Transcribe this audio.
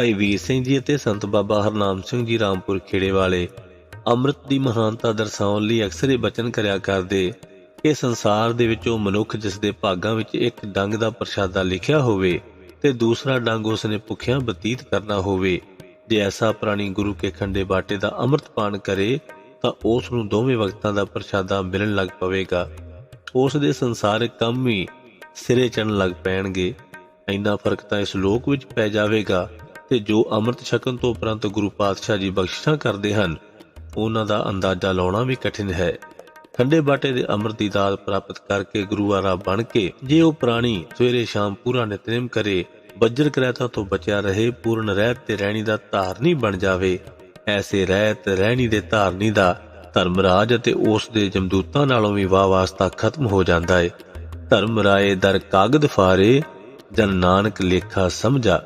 ਭਾਈ ਵੀਰ ਸਿੰਘ ਜੀ ਅਤੇ ਸੰਤ ਬਾਬਾ ਹਰਨਾਮ ਸਿੰਘ ਜੀ ਰਾਮਪੁਰ ਖੇੜੇ ਵਾਲੇ ਅੰਮ੍ਰਿਤ ਦੀ ਮਹਾਨਤਾ ਦਰਸਾਉਣ ਲਈ ਅਕਸਰ ਇਹ ਬਚਨ ਕਰਿਆ ਕਰਦੇ ਕਿ ਸੰਸਾਰ ਦੇ ਵਿੱਚ ਉਹ ਮਨੁੱਖ ਜਿਸ ਦੇ ਭਾਗਾਂ ਵਿੱਚ ਇੱਕ ਡੰਗ ਦਾ ਪ੍ਰਸ਼ਾਦਾ ਲਿਖਿਆ ਹੋਵੇ ਤੇ ਦੂਸਰਾ ਡੰਗ ਉਸ ਨੇ ਭੁੱਖਿਆਂ ਬਤੀਤ ਕਰਨਾ ਹੋਵੇ, ਜੇ ਐਸਾ ਪ੍ਰਾਣੀ ਗੁਰੂ ਕੇ ਖੰਡੇ ਬਾਟੇ ਦਾ ਅੰਮ੍ਰਿਤ ਪਾਨ ਕਰੇ, ਤਾਂ ਉਸ ਨੂੰ ਦੋਵੇਂ ਵਕਤਾਂ ਦਾ ਪ੍ਰਸ਼ਾਦਾ ਮਿਲਣ ਲੱਗ ਪਵੇਗਾ। ਉਸ ਦੇ ਸੰਸਾਰਿਕ ਕੰਮ ਵੀ ਸਿਰੇ ਚੜਨ ਲੱਗ ਪੈਣਗੇ। ਇੰਨਾ ਫ਼ਰਕ ਤਾਂ ਇਸ ਲੋਕ ਵਿੱਚ ਪੈ ਜਾਵੇਗਾ। ਤੇ ਜੋ ਅੰਮ੍ਰਿਤ ਛਕਣ ਤੋਂ ਉਪਰੰਤ ਗੁਰੂ ਪਾਤਸ਼ਾਹ ਜੀ ਬਖਸ਼ਿਸ਼ਾਂ ਕਰਦੇ ਹਨ, ਉਹਨਾਂ ਦਾ ਅੰਦਾਜ਼ਾ ਲਾਉਣਾ ਵੀ ਕਠਿਨ ਹੈ। ਠੰਡੇ ਬਾਟੇ ਦੇ ਅੰਮ੍ਰਿਤ ਦੀ ਦਾਤ ਪ੍ਰਾਪਤ ਕਰਕੇ ਗੁਰੂਆਰਾ ਬਣ ਕੇ ਜੇ ਉਹ ਪ੍ਰਾਣੀ ਸਵੇਰੇ ਸ਼ਾਮ ਪੂਰਾ ਨਿਤਨੇਮ ਕਰੇ, ਬੱਜਰ ਕਰੈਤਾ ਤੋਂ ਬਚਿਆ ਰਹੇ, ਪੂਰਨ ਰਹਿਤ ਤੇ ਰਹਿਣੀ ਦਾ ਧਾਰਨੀ ਬਣ ਜਾਵੇ, ਐਸੇ ਰਹਿਤ ਰਹਿਣੀ ਦੇ ਧਾਰਨੀ ਦਾ ਧਰਮਰਾਜ ਅਤੇ ਉਸ ਦੇ ਜਮਦੂਤਾਂ ਨਾਲੋਂ ਵੀ ਵਾਹ ਵਾਸਤਾ ਖਤਮ ਹੋ ਜਾਂਦਾ ਏ। ਧਰਮ ਰਾਏ ਦਰ ਕਾਗਦ ਫਾਰੇ, ਜਨ ਨਾਨਕ ਲੇਖਾ ਸਮਝਾ।